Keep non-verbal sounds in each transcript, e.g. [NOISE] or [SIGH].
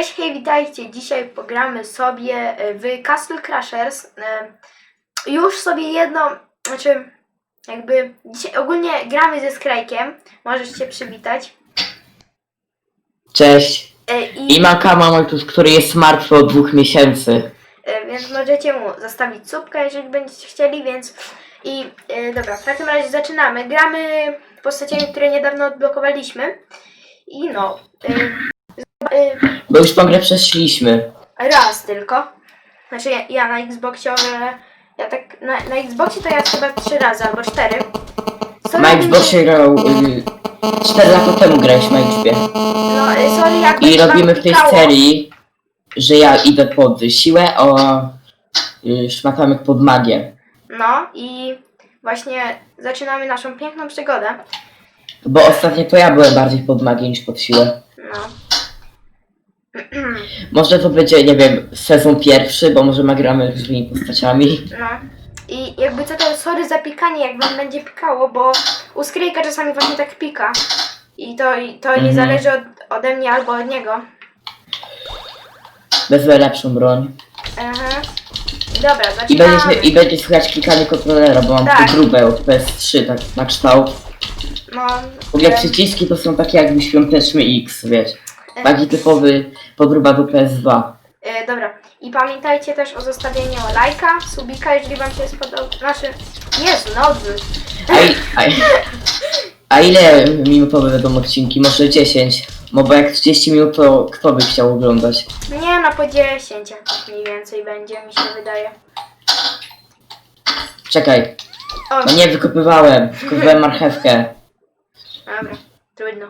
Cześć, hej, witajcie. Dzisiaj pogramy sobie e, w Castle Crashers. E, Już sobie jedno, znaczy jakby dzisiaj ogólnie gramy ze Skrajkiem. Możesz się przywitać. Cześć. E, I I, mam kanał, który jest martwy od dwóch miesięcy. więc możecie mu zostawić słupkę, jeżeli będziecie chcieli, więc i dobra, w takim razie zaczynamy. Gramy postaciami, które niedawno odblokowaliśmy. I no, Bo już tą grę przeszliśmy. Raz tylko. Znaczy ja, ja na Xboxie, ale ja tak na, na Xboxie to ja chyba trzy razy albo cztery. Sorry, Na Xboxie grał... Y, 4 lata temu grałeś na Xboxie. No, y, sorry, jakby I wam robimy w tej pikało. serii, że ja idę pod siłę, a y, szmatamek pod magię. No i właśnie zaczynamy naszą piękną przygodę. Bo ostatnio to ja byłem bardziej pod magię niż pod siłę. No. [CLEARS THROAT] Może to będzie, nie wiem, sezon pierwszy, bo może nagramy różnymi postaciami. No. I jakby co to, sorry za pikanie, jak wam będzie pikało, bo u Skryjka czasami właśnie tak pika. I to, i to nie Mhm. zależy od, ode mnie albo od niego. Wezmę lepszą broń. Aha. Dobra, I będzie, zaczynamy. I będzie słychać klikanie kontrolera, bo mam Tak. to grube od PS3, tak na kształt. No, W ogóle em, przyciski to są takie jakby świąteczny X, wiesz. Taki typowy podróba do PS2. E, dobra. I pamiętajcie też o zostawieniu lajka, subika, jeżeli wam się spodobał. Znaczy, Jezu, no i, a, i- a ile minutowe będą odcinki? Może 10? No bo jak 30 minut to kto by chciał oglądać? Nie, no po 10 jakoś mniej więcej będzie, mi się wydaje. Czekaj, O, no nie wykopywałem, wykopywałem marchewkę. dobra, trudno.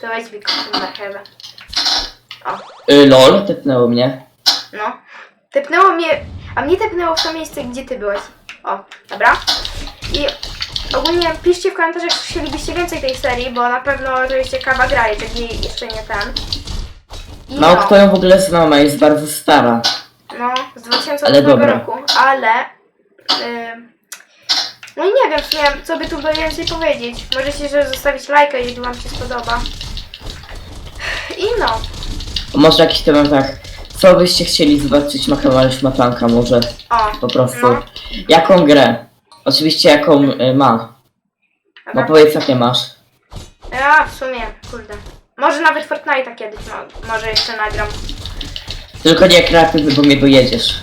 To weź wykopnij marchewę. Y, lol, tepnęło mnie. No. Tepnęło mnie, a mnie tepnęło w to miejsce, gdzie ty byłeś. O, dobra. I ogólnie piszcie w komentarzach, czy chcielibyście więcej tej serii, bo na pewno to jest ciekawa gra, jeżeli jeszcze nie ten. I Mało no. kto ją w ogóle zna, ona jest bardzo stara. No, z 2008 Ale dobra. roku, ale. ym, no i nie wiem, w sumie, co by tu więcej powiedzieć. Możecie że zostawić lajka, jeżeli Wam się spodoba. I no, Może jakiś temat tak, co byście chcieli zobaczyć na kanale Szmatanka może, o. po prostu. No. Jaką grę? Oczywiście jaką y, ma. No Dobra. powiedz jakie masz. Ja w sumie, kurde. Może nawet Fortnite'a kiedyś, no, może jeszcze nagram. Tylko nie kreatywny, bo mnie dojedziesz. [LAUGHS]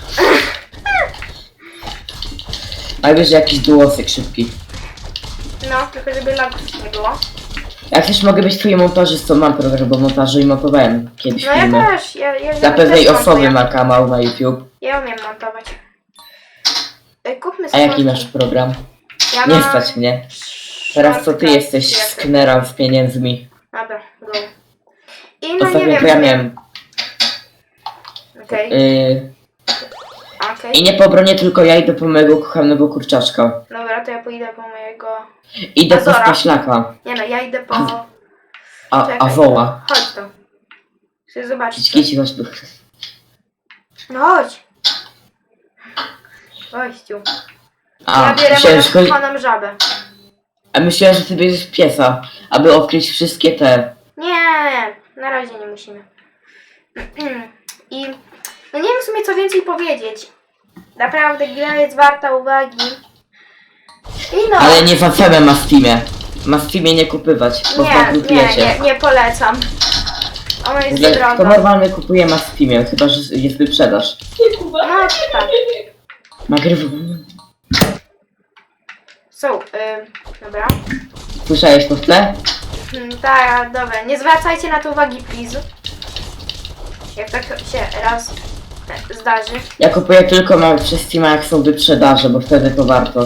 Najwyżej jakiś duosek szybki. No, tylko żeby lagów nie było. Jak też mogę być twoim montażystą, mam program do montażu i montowałem kiedyś No ja filmy. też, ja, ja Dla też pewnej montuję. osoby ma kanał na YouTube. Ja umiem montować. Y, Kupmy A sobie. jaki masz program? Ja Nie mam stać mnie. Teraz to ty jesteś jak- sknera z pieniędzmi. Dobra, go. I no nie Ostatnio wiem, to ja miałem. Okej, Yy, okej. I nie po bronie, tylko ja idę po mojego kochanego kurczaczka. Dobra, to ja pójdę po mojego... Idę po Azora. Nie no, ja idę po... A, a Czekaj. woła. Chodź tu. Chcę zobaczyć. Kici was tu. No chodź. Gościu. A, ja biorę myślałem, moją że, chodzi- kochaną żabę. a myślałem, że ty bierzesz piesa, aby odkryć wszystkie te... Nie, na razie nie musimy. [CLEARS THROAT] I... No nie wiem w sumie co więcej powiedzieć. Naprawdę gra jest warta uwagi. I no... Ale nie za cenę ma Steamie. Ma Steamie nie kupywać, bo nie, nie, nie, nie polecam. Ona jest Jak droga. To normalnie kupuje ma Steamie, chyba że jest wyprzedaż. No tak. Nagrywa... Są, y, dobra. Słyszałeś to w tle? Hmm, tak, dobra. Nie zwracajcie na to uwagi, please. Jak tak się raz zdarzy. Ja kupuję tylko na, przez Steama jak są wyprzedaże, bo wtedy to warto.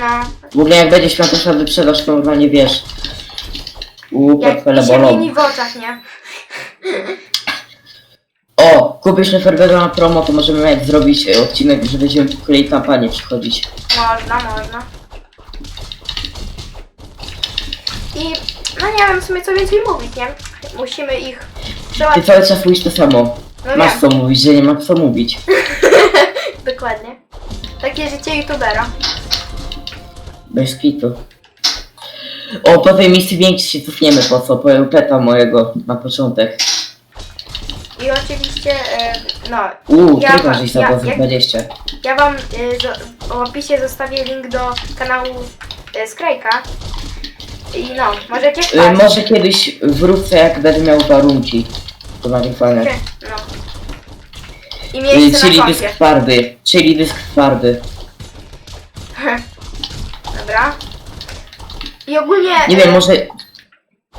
No. W ogóle jak będziesz miał też na wyprzedaż, to normalnie wiesz. Jak portfele mi się bolą. mieni w oczach, nie? O, kupisz Neferbero na promo, to możemy nawet zrobić e, odcinek, że będziemy po kolei kampanię przychodzić. Można, można. I no nie wiem w sumie co więcej mówić, nie? Musimy ich Ty cały czas mówisz to samo. No Masz co mówić, że nie ma co mówić. [LAUGHS] dokładnie. Takie życie youtubera. Bez kitu. O, po tej misji więcej się cofniemy, po co? Po peta mojego na początek. I oczywiście, e, no, Uuu, Ja trudno, ja- za to jak- 20. ja wam y, zo- w opisie zostawię link do kanału y, Skrajka. I no, możecie Y, wpaść. może kiedyś wrócę, jak będę miał warunki do nagrywania. No. I Y, miejsce czyli na dysk twardy, czyli dysk twardy. [LAUGHS] Dobra. I ogólnie Nie wiem, e, może...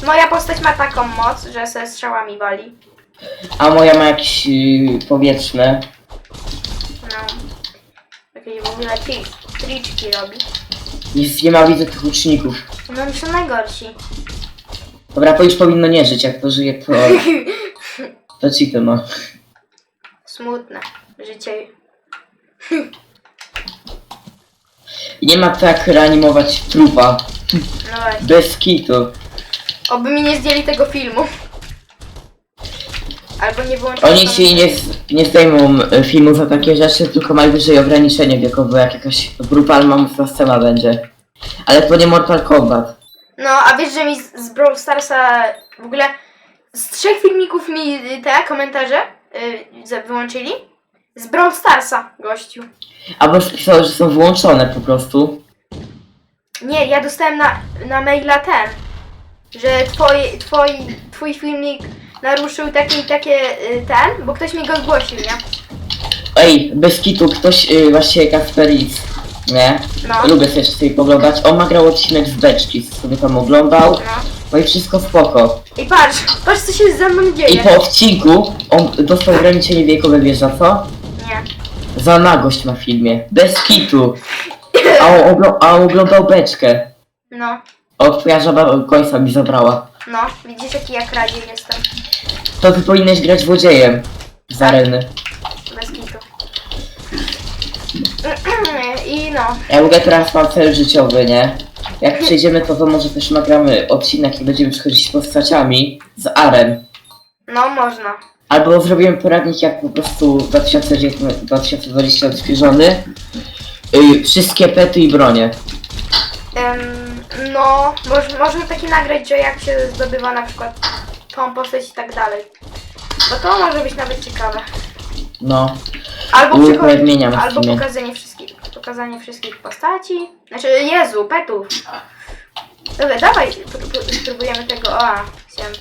moja postać ma taką moc, że se strzałami wali. A moja ma jakieś y, powietrzne. No. Jakieś w ogóle tri- triczki robi. Nie, nie ma widzę tych łuczników. No oni są najgorsi. Dobra, to już powinno nie żyć, jak to żyje, to... [LAUGHS] To cheaty ma. Smutne. Życie. Nie ma tak reanimować trupa. No właśnie. Bez kitu. Oby mi nie zdjęli tego filmu. Albo nie wyłączyli. Oni ci nie, z- nie zdejmą filmu za takie rzeczy, tylko najwyżej ograniczenie wiekowe, jak jakaś brutalna mocna scena będzie. Ale to nie Mortal Kombat. No, a wiesz, że mi z, z Brawl Starsa w ogóle z trzech filmików mi y, te komentarze y, wyłączyli? Z Brawl Starsa, gościu. Albo pisało, że są włączone po prostu. Nie, ja dostałem na, na maila ten, że twoi, twoi, twój filmik naruszył takie i takie y, ten, bo ktoś mi go zgłosił, nie? Ej, bez kitu, ktoś, y, właśnie Kasperis, nie? No. Lubię też sobie poglądać. On nagrał odcinek z beczki, sobie tam oglądał. No. No i wszystko spoko. I patrz, patrz co się ze mną I dzieje. po odcinku on dostał ograniczenie wiekowe, wiesz za co? Nie. Za nagość na filmie. Bez kitu. A on, a on oglądał beczkę. No, O, twoja żaba końca mi zabrała. no, widzisz jaki ja kradziej jestem. To ty powinieneś grać złodziejem. Z areny. Bez kitu. I no, Ja mogę teraz mam cel życiowy, nie? Jak przejdziemy to, to może też nagramy odcinek i będziemy przychodzić z postaciami z aren. no można. Albo zrobimy poradnik jak po prostu 2019 2020 odświeżony. Yy, wszystkie pety i bronie. Em, no, moż, można taki nagrać, że jak się zdobywa na przykład tą postać i tak dalej. Bo to może być nawet ciekawe. No. Albo, Lub w albo pokazanie wszystkich, pokazanie wszystkich postaci. Znaczy, Jezu, petów. Dobra, dawaj, pró- pró- spróbujemy tego. O, chciałem,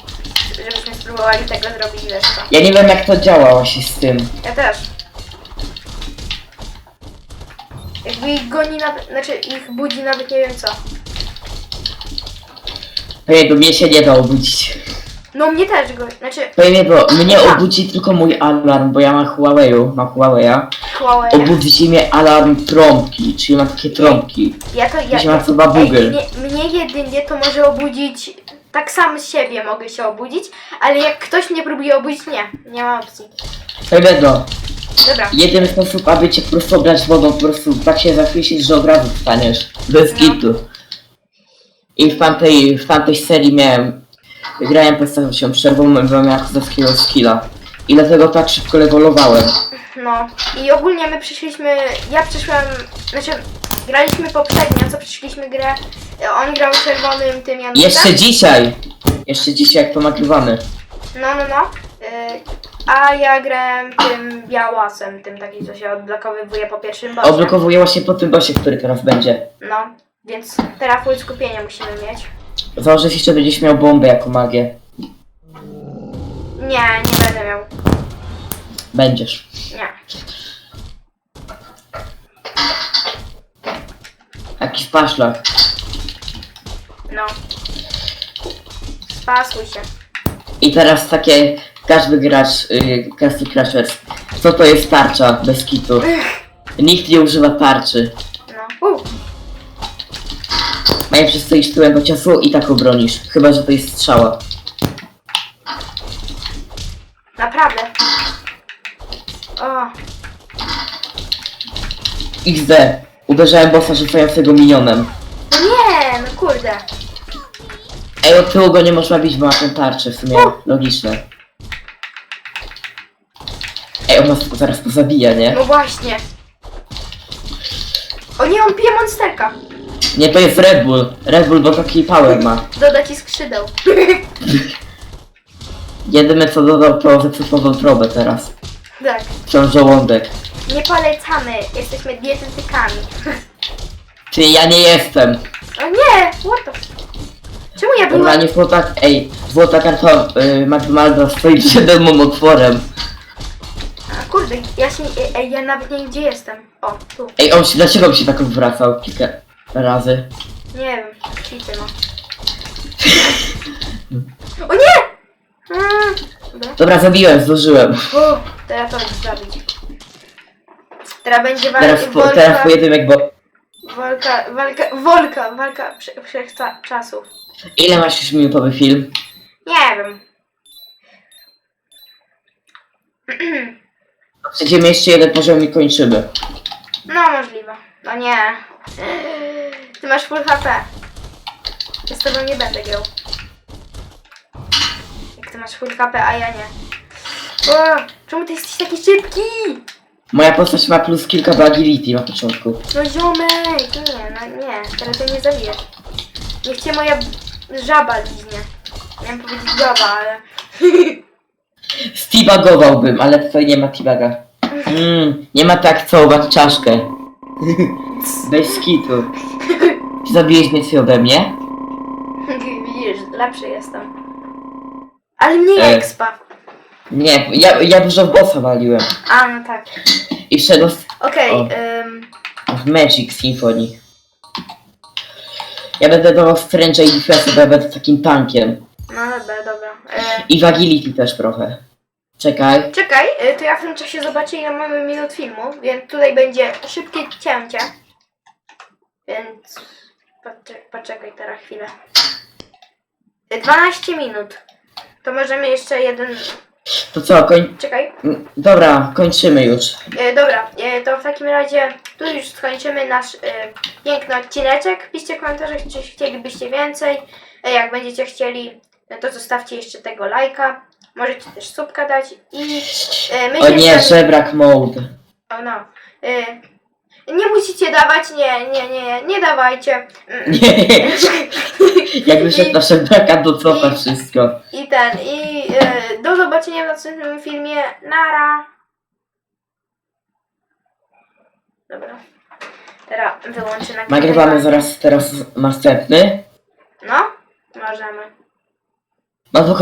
żebyśmy spróbowali tego zrobić. Ja nie wiem jak to działa właśnie z tym. Ja też. Jakby ich goni nawet, znaczy ich budzi nawet nie wiem co. Ojej, bo mnie się nie da obudzić. No mnie też go, znaczy Ojej, bo mnie obudzi tylko mój alarm, bo ja mam Huawei'u, mam Huawei'a. Huawei. Obudzi mnie alarm trąbki, czyli mam takie trąbki. Ja to ja. Jeśli ma chyba Google. Ej, mnie, mnie jedynie to może obudzić. Tak sam z siebie mogę się obudzić, ale jak ktoś mnie próbuje obudzić, nie. Nie ma opcji. Ojej, no. Dobra. Jedyny sposób, aby cię po prostu oblać wodą, po prostu tak się zachwycić, że od razu wstaniesz. Bez No. kitu. I w tamtej, w tamtej serii miałem, grałem postacią przerwą, bo miałem kozowskiego skilla. I dlatego tak szybko lewolowałem. No. I ogólnie my przyszliśmy. Ja przyszłem. Znaczy, graliśmy poprzednio, co przyszliśmy grę. On grał czerwonym tym Janusem. Jeszcze dzisiaj! Jeszcze dzisiaj jak to nagrywamy. No, no, no. Y, a ja grałem tym białasem, tym taki, co się odblokowywuje po pierwszym bosie. Odblokowuję właśnie po tym bosie, który teraz będzie. No, więc teraz full skupienia musimy mieć. Założę się, że będziesz miał bombę jako magię. Nie, nie będę miał. Będziesz. Nie. Jaki w paszlach. No. Spasuj się. I teraz takie, każdy gracz, yy, Castle Crashers. Co to jest tarcza bez kitu? Nikt nie używa tarczy. No. Uh, Najpierw stoisz tyłem do ciosu i tak obronisz. Chyba, że to jest strzała. naprawdę. O, XD. Uderzałem bossa rzucającego minionem. no nie, no kurde. Ej, od tyłu go nie można bić, bo ma tę tarczę, w sumie logiczne. Ej, on nas zaraz pozabija, nie? No właśnie. O nie, on pije monsterka. Nie, to jest Red Bull. Red Bull, bo taki power ma. [LAUGHS] Doda ci skrzydeł. Jedyne co dodał to zepsutą wątrobę teraz. Tak. Wciąż żołądek. Nie polecamy, jesteśmy dietetykami. Ty, ja nie jestem. O nie! What the... Czemu ja byłam... Normalnie złota... Ej, złota karta y, McDonalda stoi przede mną otworem. A, kurde, ja się... Ej, ja nawet nie wiem gdzie jestem. O, tu. Ej, on się, dlaczego on się tak wracał kilka razy? Nie wiem, cheaty no. [LAUGHS] O nie! Mm, Dobra. Dobra, zabiłem, zdążyłem. Teraz to już zabić. Teraz będzie wa- Teraz, po, walka, teraz pojedynek, bo... walka, walka, walka, walka prze- wszechczasów. Ile masz już minutowy film? Nie wiem. Przejdziemy jeszcze jeden poziom i kończymy. No możliwe. No nie. Ty masz full HP. Ja z tobą nie będę grał. Jak ty masz full HP, a ja nie. O, czemu ty jesteś taki szybki? Moja postać ma plus kilka do agility na początku. No ziomek, nie, no nie, teraz ty nie zabijesz. Niech cię moja żaba liźnie. Miałem powiedzieć żaba, ale... [LAUGHS] Steabagowałbym, ale tutaj nie ma teabaga. Mm, nie ma tak całować czaszkę. [LAUGHS] Bez skitu. [LAUGHS] Czy zabiłeś więcej ode mnie? [LAUGHS] Widzisz, lepszy jestem. Ale mniej E. expa. Nie, ja, ja dużo w bossa waliłem. A, no tak. I wszedł w- Okej, O. ym, w Magic Symphony. Ja będę dawał Strange'a i Defense, bo ja będę takim tankiem. no dobra, dobra. E, I w agility też trochę. Czekaj. czekaj, e, to ja w tym czasie zobaczę ile mamy minut filmu, więc tutaj będzie szybkie cięcie. Więc poczekaj, poczekaj teraz chwilę. E, 12 minut. To możemy jeszcze jeden... To co, koń... Czekaj. Mm, Dobra, kończymy już. E, dobra, e, to w takim razie tu już skończymy nasz e, piękny odcineczek. Piszcie w komentarzach, czy chcielibyście więcej. E, jak będziecie chcieli, e, to zostawcie jeszcze tego lajka. Możecie też subka dać i e, my O się nie, żebrak mode. O no. E, nie musicie dawać, nie, nie, nie, nie dawajcie. Mm. Nie. Jak wyszedł na żebraka, to wszystko. I ten, i e, do zobaczenia w następnym filmie. Nara. Dobra. Teraz wyłączę nagrywanie. Nagrywamy zaraz teraz następny. No, możemy. No to